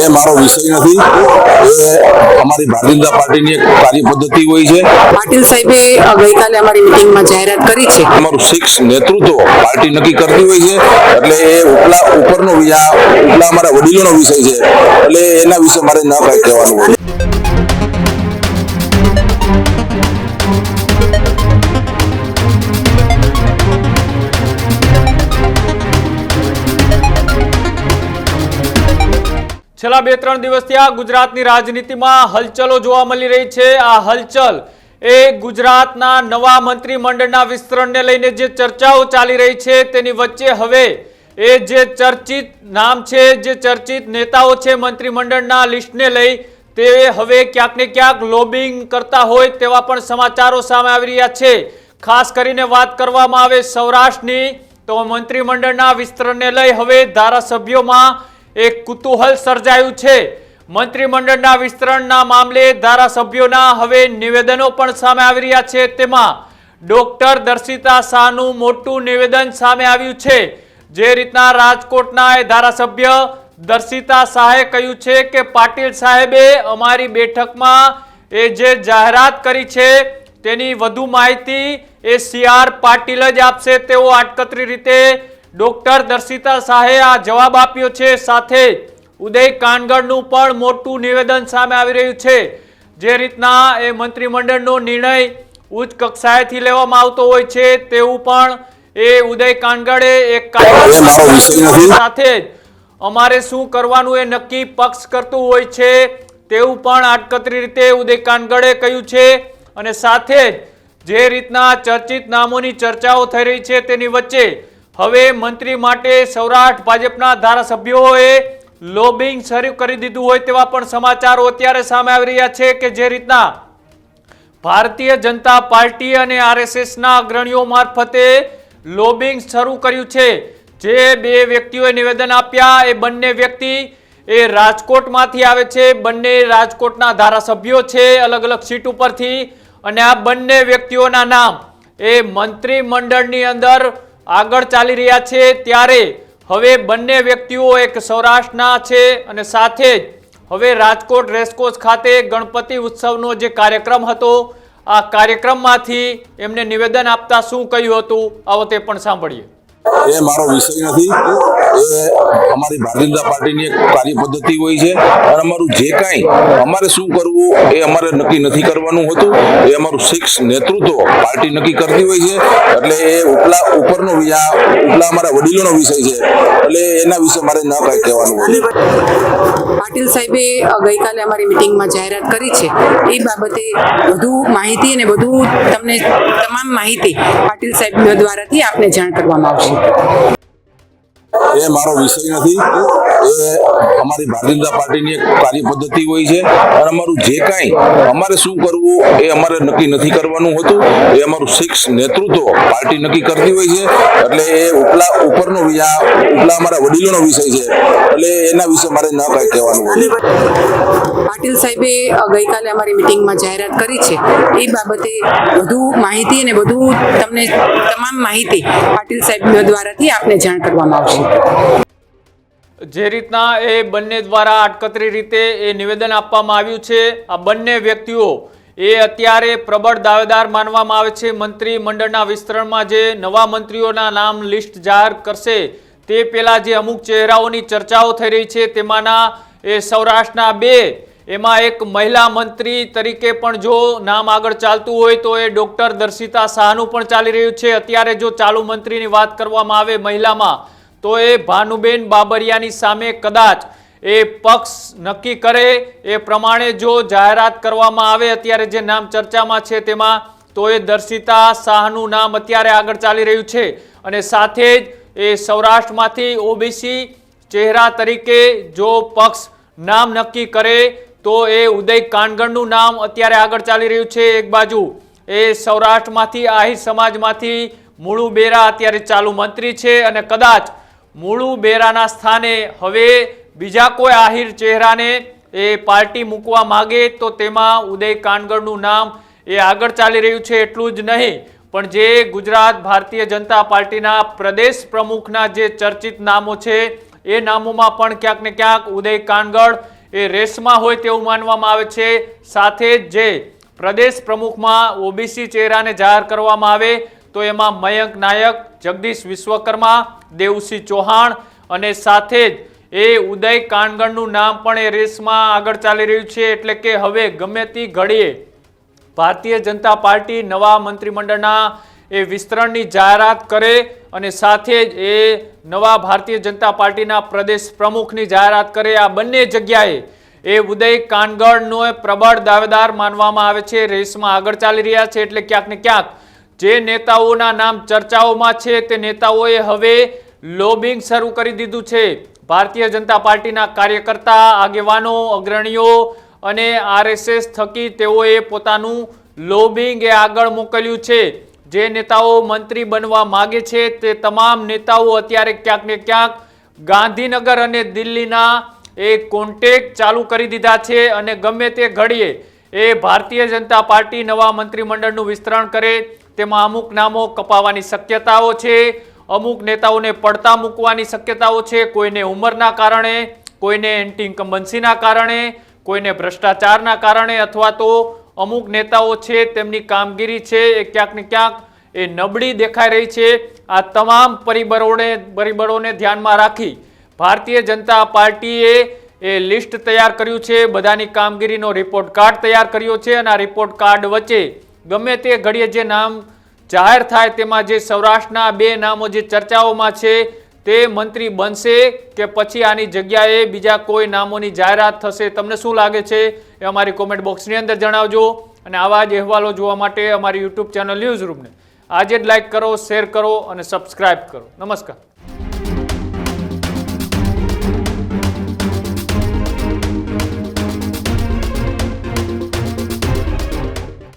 એ મારો વિષય નથી. એ અમારી ભારતીય જનતા પાર્ટીની એક કાર્ય પદ્ધતિ હોય છે. પાટીલ સાહેબે ગઈકાલે અમારી મિટિંગમાં જાહેરાત કરી છે. અમારું શિક્ષ નેતૃત્વ પાર્ટી નક્કી કરતી હોય છે. એટલે એ ઉપલા ઉપરનો ઉપલા અમારા વડીલોનો વિષય છે. એટલે એના વિશે મારે ન કાંઈ કહેવાનું હોય. છેલ્લા બે ત્રણ દિવસથી આ ગુજરાતની રાજનીતિમાં હલચલો જોવા મળી રહી છે. આ હલચલ એ ગુજરાતના નવા મંત્રીમંડળના વિસ્તરણને લઈને જે ચર્ચાઓ ચાલી રહી છે તેની વચ્ચે હવે એ જે ચર્ચિત નામ છે, જે ચર્ચિત નેતાઓ છે મંત્રીમંડળના લિસ્ટને લઈ તે હવે ક્યાંક ક્યાંક લોબિંગ કરતા હોય તેવા પણ સમાચારો સામે આવી રહ્યા છે. ખાસ કરીને વાત કરવામાં આવે સૌરાષ્ટ્રની, તો મંત્રીમંડળના વિસ્તરણને લઈ હવે ધારાસભ્યોમાં એક કુતૂહલ સર્જાયું છે. મંત્રીમંડળના વિસ્તરણના મામલે ધારાસભ્યોના હવે નિવેદનો પણ સામે આવી રહ્યા છે. તેમાં ડોક્ટર દર્શિતા શાહનું મોટું નિવેદન સામે આવ્યું છે. જે રીતના રાજકોટના એ ધારાસભ્ય દર્શિતા શાહે કહ્યું છે કે પાટીલ સાહેબે અમારી બેઠકમાં એ જે જાહેરાત કરી છે, તેની વધુ માહિતી એ સી પાટીલ જ આપશે. તેઓ આટકતરી રીતે ડોક્ટર દર્શિતા શાહે આ જવાબ આપ્યો છે. સાથે ઉદય કાનગડનું પણ મોટું નિવેદન સામે આવી રહ્યું છે. જે રીતના એ મંત્રીમંડળનો નિર્ણય ઉચ્ચ કક્ષાએથી લેવામાં આવતો હોય છે તેવું પણ એ ઉદય કાનગડે એક. સાથે જ અમારે શું કરવાનું એ નક્કી પક્ષ કરતું હોય છે તેવું પણ આટકતરી રીતે ઉદય કાનગડે કહ્યું છે. અને સાથે જ જે રીતના ચર્ચિત નામોની ચર્ચાઓ થઈ રહી છે તેની વચ્ચે હવે મંત્રી માટે સૌરાષ્ટ્ર ભાજપના ધારાસભ્યોએ લોબિંગ શરૂ કરી દીધું હોય તેવા પણ સમાચારો અત્યારે સામે આવી રહ્યા છે કે જે રીતના ભારતીય જનતા પાર્ટી અને આરએસએસના અગ્રણીઓ મારફતે લોબિંગ શરૂ કર્યું છે. જે બે વ્યક્તિઓએ નિવેદન આપ્યા, એ બંને વ્યક્તિ એ રાજકોટમાંથી આવે છે. બંને રાજકોટના ધારાસભ્યો છે અલગ અલગ સીટ ઉપરથી. અને આ બંને વ્યક્તિઓના નામ એ મંત્રીમંડળની અંદર આગળ ચાલી રહ્યા છે ત્યારે હવે બંને વ્યક્તિઓ એક સૌરાષ્ટ્રના છે અને સાથે જ હવે રાજકોટ રેસકોર્સ ખાતે ગણપતિ ઉત્સવનો જે કાર્યક્રમ હતો, આ કાર્યક્રમમાંથી એમને નિવેદન આપતા શું કહ્યું હતું આવો તે પણ સાંભળીએ. એ મારો વિષય નથી. અમારી ભારતીય જનતા પાર્ટીની એક કાર્ય પદ્ધતિ હોય છે. અને અમારું જે કાંઈ અમારે શું કરવું એ અમારે નક્કી નથી કરવાનું હતું. એ અમારું શિક્ષ નેતૃત્વ પાર્ટી નક્કી કરતી હોય છે. એટલે એ ઉપલા ઉપરનો ઉપલા અમારા વડીલોનો વિષય છે. એટલે એના વિશે મારે ન કાંઈ કહેવાનું હોય. પાટીલ સાહેબે ગઈકાલે અમારી મિટિંગમાં જાહેરાત કરી છે. એ બાબતે વધુ માહિતી અને વધુ તમને તમામ માહિતી પાટીલ સાહેબ દ્વારાથી આપને જાણ કરવામાં આવશે. એ મારો વિષય નથી. એ અમારી ભારતીય જનતા પાર્ટીની એક કાર્ય પદ્ધતિ હોય છે અને અમારું જે કાંઈ અમારે શું કરવું એ અમારે નક્કી નથી કરવાનું હોતું. એ અમારું શિક્ષ નેતૃત્વ પાર્ટી નક્કી કરતી હોય છે. એટલે એ ઉપલા ઉપરનો ઉપલા અમારા વડીલોનો વિષય છે. એટલે એના વિશે મારે ન કાંઈ કહેવાનું હોય. પાટીલ સાહેબે ગઈકાલે અમારી મિટિંગમાં જાહેરાત કરી છે. એ બાબતે વધુ માહિતી અને વધુ તમને તમામ માહિતી પાટીલ સાહેબ દ્વારાથી આપને જાણ કરવામાં આવશે. જે રીતના એ બંને દ્વારા આટકતરી રીતે એ નિવેદન આપવામાં આવ્યું છે, આ બંને વ્યક્તિઓ એ અત્યારે પ્રબળ દાવેદાર માનવામાં આવે છે. મંત્રી મંડળના વિસ્તરણમાં જે નવા મંત્રીઓના નામ લિસ્ટ જાહેર કરશે, તે પહેલાં જે અમુક ચહેરાઓની ચર્ચાઓ થઈ રહી છે, તેમાંના એ સૌરાષ્ટ્રના બે, એમાં એક મહિલા મંત્રી તરીકે પણ જો નામ આગળ ચાલતું હોય, તો એ ડૉક્ટર દર્શિતા શાહનું પણ ચાલી રહ્યું છે. અત્યારે જો ચાલુ મંત્રીની વાત કરવામાં આવે મહિલામાં તો એ ભાનુબેન બાબરિયાની સામે કદાચ એ પક્ષ નક્કી કરે એ પ્રમાણે જો જાહેરાત કરવામાં આવે અત્યારે જે નામ ચર્ચામાં છે તેમાં, તો એ દર્શિતા શાહનું નામ અત્યારે આગળ ચાલી રહ્યું છે. અને સાથે જ એ સૌરાષ્ટ્રમાંથી ઓબીસી ચહેરા તરીકે જો પક્ષ નામ નક્કી કરે, તો એ ઉદય કાનગણનું નામ અત્યારે આગળ ચાલી રહ્યું છે એક બાજુ. એ સૌરાષ્ટ્રમાંથી આહિર સમાજમાંથી મૂળું બેરા અત્યારે ચાલુ મંત્રી છે અને કદાચ મુળુ બેરાના સ્થાને હવે બીજા કોઈ આહિર ચહેરાને એ પાર્ટી મૂકવા માગે તો તેમાં ઉદય કાનગડનું નામ એ આગળ ચાલી રહ્યું છે એટલું જ નહીં. પણ જે ગુજરાત ભારતીય જનતા પાર્ટીના પ્રદેશ પ્રમુખના જે ચર્ચિત નામો છે, એ નામોમાં પણ ક્યાંક ને ક્યાંક ઉદય કાનગડ એ રેસમાં હોય તેવું માનવામાં આવે છે. સાથે જ જે પ્રદેશ પ્રમુખમાં ઓબીસી ચહેરાને જાહેર કરવામાં આવે તો એમાં મયંક નાયક, જગદીશ વિશ્વકર્મા, દેવસિંહ ચૌહાણ અને સાથે જ એ ઉદય કાનગણનું નામ પણ એ રેસમાં આગળ ચાલી રહ્યું છે. એટલે કે હવે ગમે તે ઘડીએ ભારતીય જનતા પાર્ટી નવા મંત્રીમંડળના એ વિસ્તરણની જાહેરાત કરે અને સાથે જ એ નવા ભારતીય જનતા પાર્ટીના પ્રદેશ પ્રમુખની જાહેરાત કરે. આ બંને જગ્યાએ એ ઉદય કાનગડનો પ્રબળ દાવેદાર માનવામાં આવે છે. રેસમાં આગળ ચાલી રહ્યા છે. એટલે ક્યાંક ને ક્યાંક જે નેતાઓના નામ ચર્ચાઓમાં છે તે નેતાઓએ હવે લોબિંગ શરૂ કરી દીધું છે. ભારતીય જનતા પાર્ટીના કાર્યકર્તા, આગેવાનો, અગ્રણીઓ અને આરએસએસ થકી તેઓએ પોતાનું લોબિંગ એ આગળ મોકલ્યું છે. જે નેતાઓ મંત્રી બનવા માગે છે તે તમામ નેતાઓ અત્યારે ક્યાંક ને ક્યાંક ગાંધીનગર અને દિલ્હીના એ કોન્ટેક ચાલુ કરી દીધા છે અને ગમે તે ઘડીએ એ ભારતીય જનતા પાર્ટી નવા મંત્રીમંડળનું વિસ્તરણ કરે તેમાં અમુક નામો કપાવાની શક્યતાઓ છે, અમુક નેતાઓને પડતા મૂકવાની શક્યતાઓ છે, કોઈને ઉંમરના કારણે, કોઈને એન્ટી ઇન્કમ્બન્સીના કારણે, કોઈને ભ્રષ્ટાચારના કારણે અથવા તો અમુક નેતાઓ છે, તેમની કામગીરી છે, એ ક્યાંક ક્યાંક એ નબળી દેખાઈ રહી છે. આ તમામ પરિબળોને પરિબળોને ધ્યાનમાં રાખી ભારતીય જનતા પાર્ટીએ એ લિસ્ટ તૈયાર કર્યું છે, બધાની કામગીરીનો રિપોર્ટ કાર્ડ તૈયાર કર્યો છે અને આ રિપોર્ટ કાર્ડ વચ્ચે ગમે તે ઘડીએ જે નામ જાહેર થાય તેમાં જે સૌરાષ્ટ્રના બે નામો જે ચર્ચાઓમાં છે તે મંત્રી બનશે કે પછી આની જગ્યાએ બીજા કોઈ નામોની જાહેરાત થશે? તમને શું લાગે છે? એ અમારી કોમેન્ટ બોક્સની અંદર જણાવજો. અને આવા જ અહેવાલો જોવા માટે અમારી યુટ્યુબ ચેનલ ન્યૂઝ રૂમને આજે જ લાઇક કરો શેર કરો અને સબસ્ક્રાઇબ કરો. નમસ્કાર.